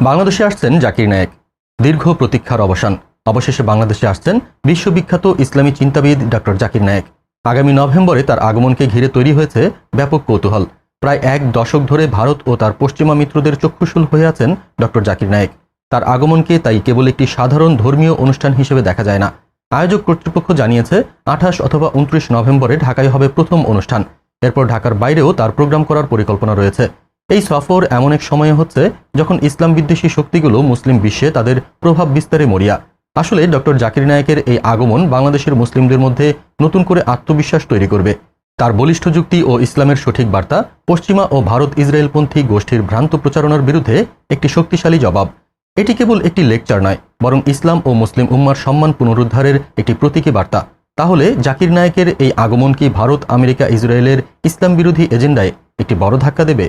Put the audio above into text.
বাংলাদেশে আসছেন জাকির নায়েক। দীর্ঘ প্রতীক্ষার অবসান। অবশেষে বাংলাদেশে আসছেন বিশ্ববিখ্যাত ইসলামী চিন্তাবিদ ডক্টর জাকির নায়েক। আগামী নভেম্বরে তার আগমনকে ঘিরে তৈরি হয়েছে ব্যাপক কৌতূহল। প্রায় এক দশক ধরে ভারত ও তার পশ্চিমা মিত্রদের চক্ষুশূল হয়ে আছেন ডক্টর জাকির নায়েক। তার আগমনকে তাই কেবল একটি সাধারণ ধর্মীয় অনুষ্ঠান হিসেবে দেখা যায় না। আয়োজক কর্তৃপক্ষ জানিয়েছে, আঠাশ অথবা উনত্রিশ নভেম্বরে ঢাকায় হবে প্রথম অনুষ্ঠান। এরপর ঢাকার বাইরেও তার প্রোগ্রাম করার পরিকল্পনা রয়েছে। এই সফর এমন এক সময়ে হচ্ছে যখন ইসলাম বিদ্বেষী শক্তিগুলো মুসলিম বিশ্বে তাদের প্রভাব বিস্তারে মরিয়া। আসলে ডক্টর জাকির নায়েকের এই আগমন বাংলাদেশের মুসলিমদের মধ্যে নতুন করে আত্মবিশ্বাস তৈরি করবে। তার বলিষ্ঠ যুক্তি ও ইসলামের সঠিক বার্তা পশ্চিমা ও ভারত ইসরায়েলপন্থী গোষ্ঠীর ভ্রান্ত প্রচারণার বিরুদ্ধে একটি শক্তিশালী জবাব। এটি কেবল একটি লেকচার নয়, বরং ইসলাম ও মুসলিম উম্মার সম্মান পুনরুদ্ধারের একটি প্রতীকী বার্তা। তাহলে জাকির নায়েকের এই আগমন কি ভারত, আমেরিকা, ইসরায়েলের ইসলাম বিরোধী এজেন্ডায় একটি বড় ধাক্কা দেবে?